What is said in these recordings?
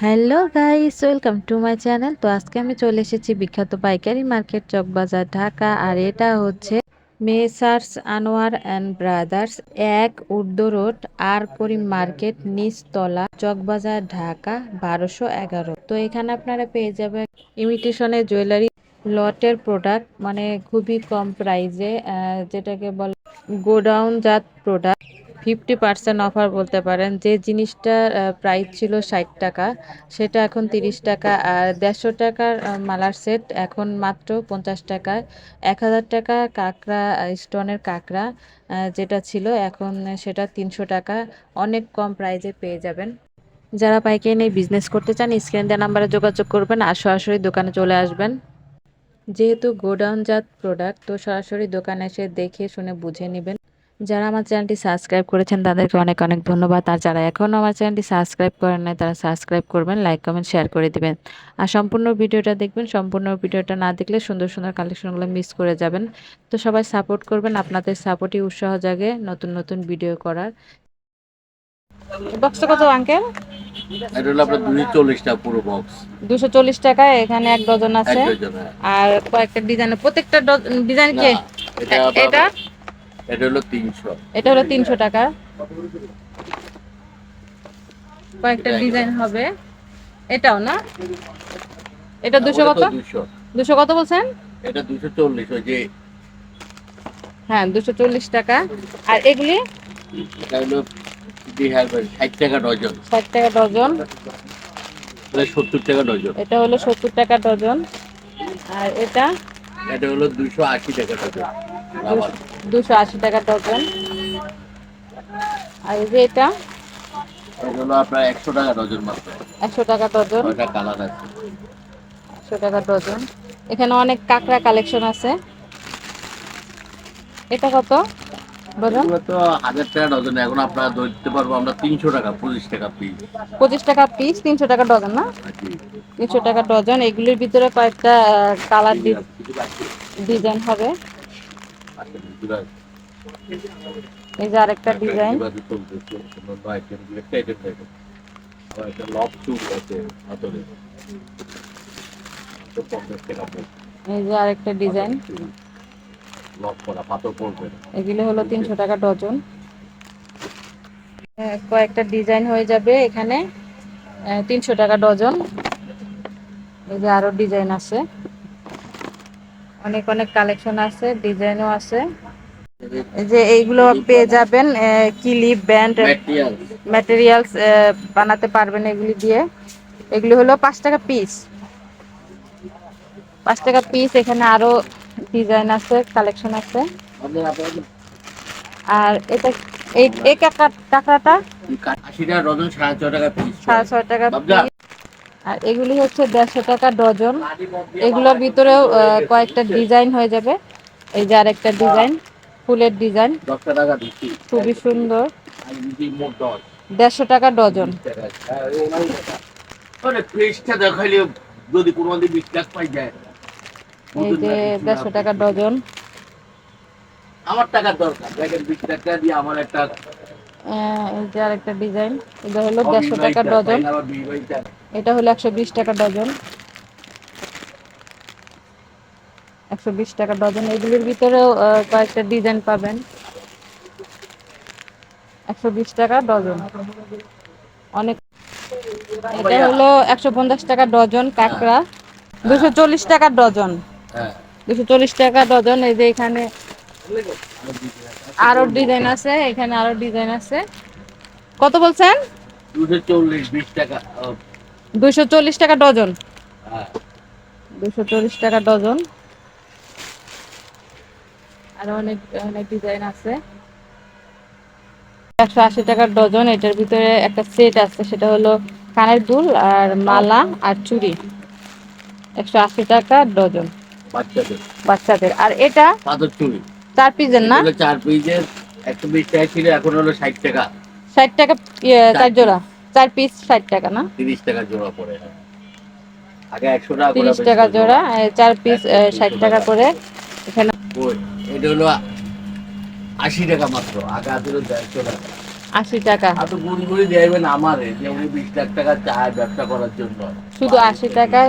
Hello guys, welcome to my channel. তো আজকে আমি চলে এসেছি বিখ্যাত পাইকারি মার্কেট, চকবাজার, ঢাকা। আর এটা হচ্ছে মেসার্স আনোয়ার অ্যান্ড ব্রাদার্স, এক উর্দু রোড, আর করিম মার্কেট, নিচতলা, চকবাজার, ঢাকা, বারোশো এগারো। তো এখানে আপনারা পেয়ে যাবেন ইমিটেশনের জুয়েলারি লটের প্রোডাক্ট মানে খুবই কম প্রাইসে যেটাকে বলে গোডাউন জাত প্রোডাক্ট ফিফটি পার্সেন্ট অফার বলতে পারেন। যে জিনিসটার প্রাইস ছিল ষাট টাকা, সেটা এখন তিরিশ টাকা। আর দেড়শো টাকার মালার সেট এখন মাত্র পঞ্চাশ টাকায় এক হাজার টাকা কাঁকড়া স্টোনের কাঁকড়া যেটা ছিল, এখন সেটা তিনশো টাকা। অনেক কম প্রাইজে পেয়ে যাবেন। যারা পাইকারি নিয়ে বিজনেস করতে চান স্ক্রিন দেওয়া নাম্বারে যোগাযোগ করবেন আর সরাসরি দোকানে চলে আসবেন। যেহেতু গোডাউনজাত প্রোডাক্ট তো সরাসরি দোকানে এসে দেখে, শুনে, বুঝে নেবেন। যারা আমার চ্যানেলটি সাবস্ক্রাইব করেছেন তাদেরকে অনেক অনেক ধন্যবাদ। আর যারা এখনও আমার চ্যানেলটি সাবস্ক্রাইব করেন নাই তারা সাবস্ক্রাইব করবেন লাইক কমেন্ট শেয়ার করে দিবেন। আর সম্পূর্ণ ভিডিওটা দেখবেন সম্পূর্ণ ভিডিওটা না দেখলে সুন্দর সুন্দর কালেকশনগুলো মিস করে যাবেন। তো সবাই সাপোর্ট করবেন আপনাদের সাপোর্টই উৎসাহ জাগে নতুন নতুন ভিডিও করার। বক্সটা কত আঙ্কেল এটা হলো আপনার দুশো চল্লিশটা পুরো বক্স দুশো চল্লিশ টাকায় এখানে এক ডজন আছে। আর কয়েকটা ডিজাইন প্রত্যেকটা ডিজাইন কি? এটা এটা হলো তিনশো। এটা হলো তিনশো টাকা। কয়েকটা ডিজাইন হবে। এটাও না? এটা দুশো কত? দুশো। দুশো কত বলছেন? এটা দুশো চল্লিশ ওই যে হ্যাঁ দুশো চল্লিশ টাকা। আর এগুলি? এটা হলো দুই হাজার ষাট টাকা ডজন। ষাট টাকা ডজন। এটা সত্তর টাকা ডজন। এটা হলো সত্তর টাকা ডজন। আর এটা? এটা হলো দুশো আশি টাকা ডজন। দুশো আশি টাকা ডজন আর এই যে এটা আপনার একশো টাকা ডজন মাত্র। একশো টাকা ডজন ওইটা কালার আছে। একশো টাকা ডজন এখানে অনেক কাঁকড়া কালেকশন আছে। এটা কত? ডজন তো হাজার টাকা ডজন এখন আপনারা ধরতে পারব আমরা তিনশো টাকা পঁচিশ টাকা পিস পঁচিশ টাকা পিস তিনশো টাকা ডজন না? তিনশো টাকা ডজন এগুলির ভিতরে কয়েকটা কালার ডিজাইন হবে। এই যে আরেকটা ডিজাইন। এই যে আরেকটা ডিজাইন। এগুলি হলো তিনশো টাকা ডজন। কয়েকটা ডিজাইন হয়ে যাবে এখানে। তিনশো টাকা ডজন। এই যে আরও ডিজাইন আছে। অনেক অনেক কালেকশন আছে ডিজাইনও আছে। এই যে এইগুলো পেয়ে যাবেন কিলিপ ব্যান্ড ম্যাটেরিয়ালস বানাতে পারবেন এগুলি দিয়ে। এগুলি হলো পাঁচ টাকা পিস পাঁচ টাকা পিস এখানে আরও ডিজাইন আছে কালেকশন আছে। আর এটা এই এই কাঁকড়া কাঁকড়াটা আশি টাকা ডজন সাড়ে ছয় টাকা পিস সাড়ে ছয় টাকা। আর এগুলি হচ্ছে দেড়শো টাকা ডজন। এগুলোর ভিতরেও কয়েকটা ডিজাইন হয়ে যাবে। এই যে আরেকটা ডিজাইন ফুলের ডিজাইন। খুবই সুন্দর। দেড়শো টাকা ডজন। মানে ফ্রেশটা দেখাইলে যদি বিশ্বাস পাই যায়। এই যে দেড়শো টাকা ডজন। আমার দরকার। টাকা দিয়ে আমার একটা এই যে আরেকটা ডিজাইন। এটা হলো দেড়শো টাকা ডজন। এটা হলো একশো বিশ টাকা ডজন। একশো বিশ টাকা ডজন। এগুলির ভিতরেও কয়েকটা ডিজাইন পাবেন। একশো বিশ টাকা ডজন। অনেক এটা হলো একশো পঞ্চাশ টাকা ডজন কাঁকড়া। দুশো চল্লিশ টাকা ডজন। হ্যাঁ। দুশো চল্লিশ টাকা ডজন। এই যে এখানে আরও ডিজাইন আছে। এখানে আরও ডিজাইন আছে। কত বলছেন? দুশো চল্লিশ বিশ টাকা দুশো চল্লিশ টাকা ডজন। হ্যাঁ। দুশো চল্লিশ টাকা ডজন। আরও অনেক অনেক ডিজাইন আছে। একশো আশি টাকা ডজন। এটার ভিতরে একটা সেট আছে সেটা হলো কানের দুল আর মালা আর চুড়ি। একশো আশি টাকা ডজন। বাচ্চাদের। আর এটা চুরি পিসের না? চার পিসের একশো বিশ টাকা ছিল এখন হলো ষাট টাকা। ষাট টাকা ইয়ে, চার জোড়া। চার পিস ষাট টাকা না? তিরিশ টাকা জোড়া পড়ে। হ্যাঁ। আগে একশো টাকা তিরিশ টাকা জোড়া চার পিস ষাট টাকা করে। এখানে এটা হলো আশি টাকা মাত্র আগে আছে দেড়শো টাকা। আশি টাকা। আর তো গুনগুনি দেবেন আমারে যে উনি বিশ লাখ টাকা চায় ব্যবসা করার জন্য। শুধু আশি টাকা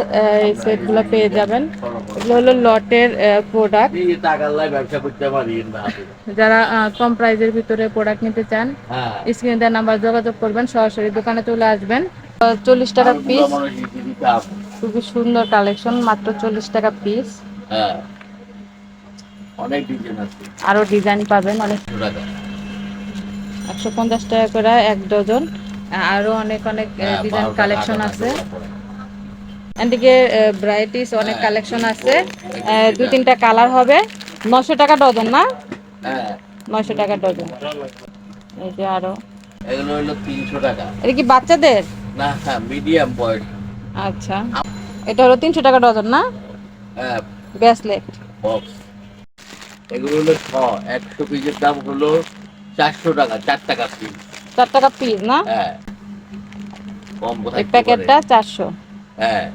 এই সেটগুলো পেয়ে যাবেন। এগুলো হলো লটের প্রোডাক্ট ব্যবসা করতে পারি না। যারা কম প্রাইজের ভিতরে প্রোডাক্ট নিতে চান স্ক্রিনে দেওয়ার নাম্বার যোগাযোগ করবেন সরাসরি দোকানে চলে আসবেন। চল্লিশ টাকা পিস। খুবই সুন্দর কালেকশন মাত্র চল্লিশ টাকা পিস হ্যাঁ। অনেক ডিজাইন আছে। আরও ডিজাইন পাবেন অনেক একশো পঞ্চাশ টাকা করে এক ডজন। আরও অনেক অনেক হ্যাঁ, ডিজাইন কালেকশন আছে। এদিকে ভ্যারাইটিস অনেক হ্যাঁ, কালেকশন আছে। এই আহ, দুই তিনটা কালার হবে। নশো টাকা ডজন না? হ্যাঁ। নয়শো টাকা ডজন। এই যে আরও। এগুলো হলো তিনশো টাকা। এটা কি বাচ্চাদের? না হ্যাঁ মিডিয়াম বয়স আচ্ছা। এটা হলো তিনশো টাকা ডজন না? হ্যাঁ। ব্রেসলেট বক্স এগুলো হলো ছ একশো পিসের দাম হলো চারশো টাকা চার টাকা পিস চার টাকা পিস না? হ্যাঁ। কম কোথায় প্যাকেটটা? চারশো। হ্যাঁ।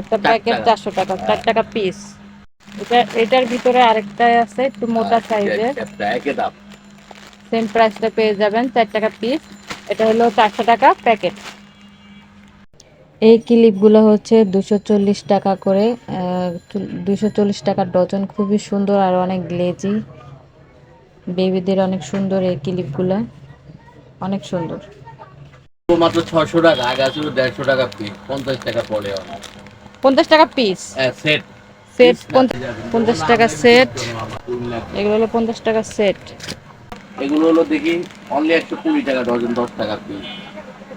একটা প্যাকেট চারশো টাকা চার টাকা পিস এটা এটার ভিতরে আরেকটা আছে একটু মোটা হ্যাঁ, সাইজের। একই দাম সেম প্রাইসটা পেয়ে যাবেন চার টাকা পিস এটা হলো চারশো টাকা প্যাকেট। এই ক্লিপগুলো হচ্ছে দুশো চল্লিশ টাকা করে দুশো চল্লিশ টাকা ডজন। খুবই সুন্দর আর অনেক গ্লেজি। বেবিদের অনেক সুন্দর এই ক্লিপগুলো। অনেক সুন্দর। মাত্র ছশো টাকা আগে ছিল দেড়শো টাকা পিস পঞ্চাশ টাকা পড়ে পঞ্চাশ টাকা পিস সেট সেট পঞ্চাশ টাকা সেট এগুলো হলো পঞ্চাশ টাকা সেট এগুলো হলো দেখি অনলি একশো কুড়ি টাকা ডজন দশ টাকা পিস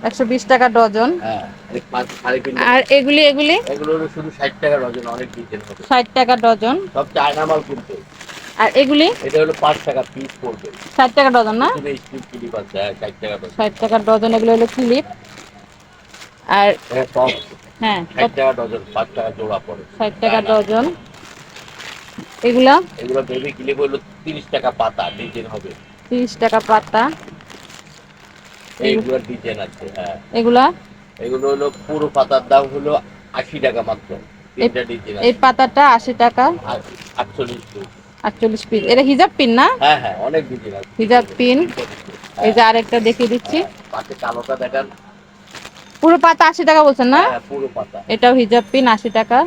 একশো বিশ টাকা ডজন হ্যাঁ তিন আর এগুলি এগুলি? এগুলো শুধু ষাট টাকা ডজন অনেক ষাট টাকা ডজন সব চায়না মাল কিন্তু। আর এগুলি? এটা হলো পাঁচ টাকা পিস পড়বে। ষাট টাকা ডজন না? শুধু স্টিল ক্লিপ আছে হ্যাঁ ষাট টাকা ডজন। ষাট টাকা ডজন এগুলো হলো ক্লিপ আর হ্যাঁ টপ হ্যাঁ ষাট টাকা ডজন পাঁচ টাকা জোড়া পড়ে। ষাট টাকা ডজন। এগুলো? এগুলো বেবি ক্লিপ হলো তিরিশ টাকা পাতা ডিজাইন হবে। তিরিশ টাকা পাতা। এইগুলো ডিজাইন আছে হ্যাঁ। এগুলা? এগুলো হলো পুরো পাতার দাম হলো আশি টাকা মাত্র। এই পাতাটা আশি টাকা। আর আটচল্লিশ পিস এটা হিজাব পিন না? হ্যাঁ হ্যাঁ অনেক ডিজাইন আছে। হিজাব পিন এই যে আরেকটা দেখিয়ে দিচ্ছি। পাতে কালোটা দেখান। পুরো পাতা আশি টাকা বলছেন না? হ্যাঁ পুরো পাতা। এটাও হিজাব পিন আশি টাকা।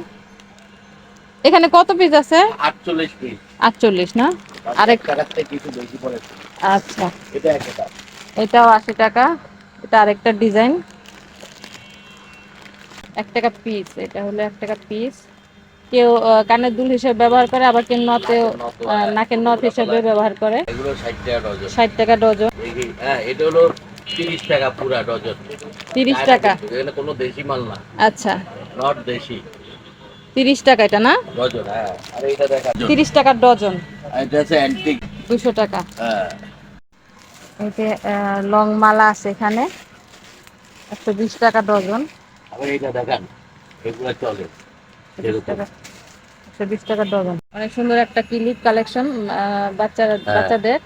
এখানে কত পিস আছে? আটচল্লিশ পিস আটচল্লিশ না? আরেক আরেক কিছু বেশি পড়েছে আচ্ছা। এটা একটা এটাও আশি টাকা। এটা আরেকটা ডিজাইন এক টাকা পিস এটা হলো এক টাকা পিস কেউ কানের দুল হিসেবে ব্যবহার করে আবার কেউ নতে নাকের নথ হিসেবে ব্যবহার করে। ষাট টাকা ডজন। হ্যাঁ এটা হলো তিরিশ টাকা পুরা ডজন। তিরিশ টাকা? কোনো দেশি মাল না। আচ্ছা। নট দেশি। তিরিশ টাকা এটা না? ডজন হ্যাঁ। আর এটা দেখা তিরিশ টাকা ডজন। এটা আছে অ্যান্টিক দুশো টাকা। হ্যাঁ। লং মালা আছে এখানে। একশো বিশ টাকা ডজন। আবার এটা দেখান। এগুলো চলে। টাকা। একশো বিশ টাকা ডজন। অনেক সুন্দর একটা ক্লিপ কালেকশন বাচ্চারা হ্যাঁ। বাচ্চাদের।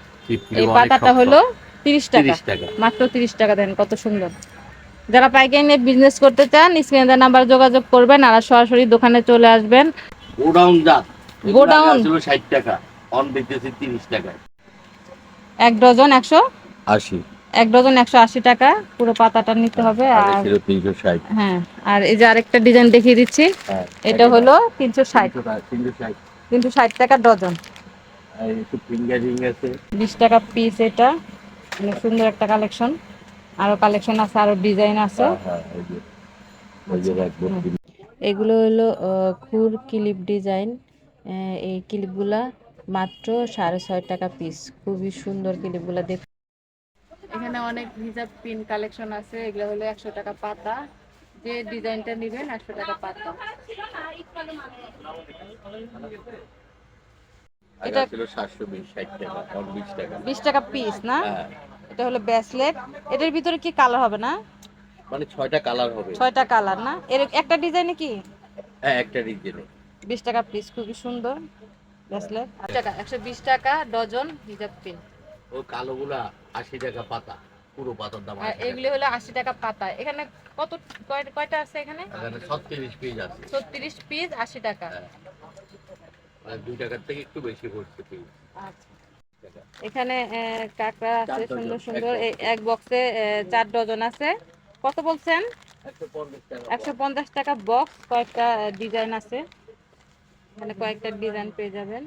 এই পাতাটা। হলো তিরিশ টাকা। 30 টাকা। মাত্র তিরিশ টাকা দেন কত সুন্দর। যারা পাইকারি নিয়ে বিজনেস করতে চান স্ক্রিনে দেওয়া নাম্বার যোগাযোগ করবেন আর সরাসরি দোকানে চলে আসবেন। গোডাউন জাত। গোডাউন? ছিল ষাট টাকা। অন দিতেছি তিরিশ টাকায়। এক ডজন একশো আশি। এক ডজন একশো আশি টাকা পুরো পাতাটা নিতে হবে আর হ্যাঁ আর এই যে আরেকটা ডিজাইন দেখিয়ে দিচ্ছি হ্যাঁ এটা হলো তিনশো ষাট। তিনশো ষাট টাকা ডজন। বিশ টাকা পিস এটা অনেক সুন্দর একটা কালেকশন আরও কালেকশন আছে আরও ডিজাইন আছে। হ্যাঁ, হ্যাঁ। এগুলো হলো খুর ক্লিপ ডিজাইন। এই ক্লিপগুলা মাত্র সাড়ে ছয় টাকা পিস খুবই সুন্দর ক্লিপগুলা দেখ এখানে অনেক হিজাব পিন কালেকশন আছে এগুলো হলো একশো টাকা পাতা। যে ডিজাইনটা নেবেন একশো টাকা পাতা। এটা- ছিল বিশ ষাট টাকা পিস না? হ্যাঁ। এটা হলো ব্রেসলেট এটার ভিতরে কি কালার হবে না? মানে কালার হবে। কালার না? এর একটা ডিজাইনে কি? হ্যাঁ একটা ডিজাইনে। টাকা পিস খুবই সুন্দর ব্রেসলেট টাকা একশো বিশ টাকা ডজন হিজাব পিন। ও কালোগুলা। আশি টাকা পাতা পুরো পাতার দাম আর এগুলি হলো আশি টাকা পাতা। এখানে কত কয়- কয়টা আছে এখানে? এখানে ছত্রিশ পিস আছে। ছত্রিশ পিস আশি টাকা। হ্যাঁ। মানে দুই টাকার থেকে একটু বেশি পড়ছে পিস আচ্ছা। এখানে আহ, কাঁকড়া আছে সুন্দর সুন্দর। এই এক বক্সে চার ডজন আছে। কত বলছেন? একশো পঞ্চাশ টাকা একশো পঞ্চাশ টাকা বক্স কয়েকটা ডিজাইন আছে। মানে কয়েকটা ডিজাইন পেয়ে যাবেন।